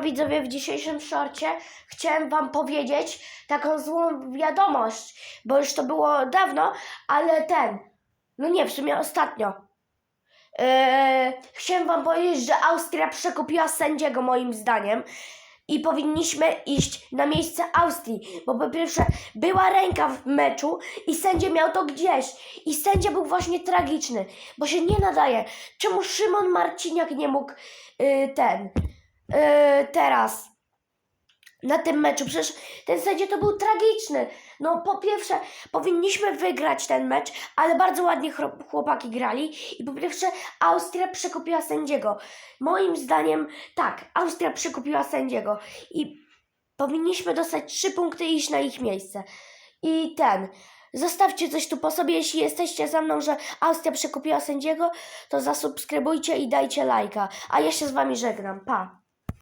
Widzowie, w dzisiejszym szorcie chciałem wam powiedzieć taką złą wiadomość, bo już to było dawno, ale ten, no nie, w sumie ostatnio. Eee, chciałem wam powiedzieć, że Austria przekupiła sędziego moim zdaniem i powinniśmy iść na miejsce Austrii, bo po pierwsze była ręka w meczu i sędzia miał to gdzieś i sędzia był właśnie tragiczny, bo się nie nadaje. Czemu Szymon Marciniak nie mógł y, ten y, teraz na tym meczu? Przecież ten sędzia to był tragiczny. No po pierwsze powinniśmy wygrać ten mecz, ale bardzo ładnie chłopaki grali i po pierwsze Austria przekupiła sędziego. Moim zdaniem tak, Austria przekupiła sędziego i powinniśmy dostać trzy punkty i iść na ich miejsce. I ten, zostawcie coś tu po sobie, jeśli jesteście ze mną, że Austria przekupiła sędziego, to zasubskrybujcie i dajcie lajka. A ja się z wami żegnam, pa.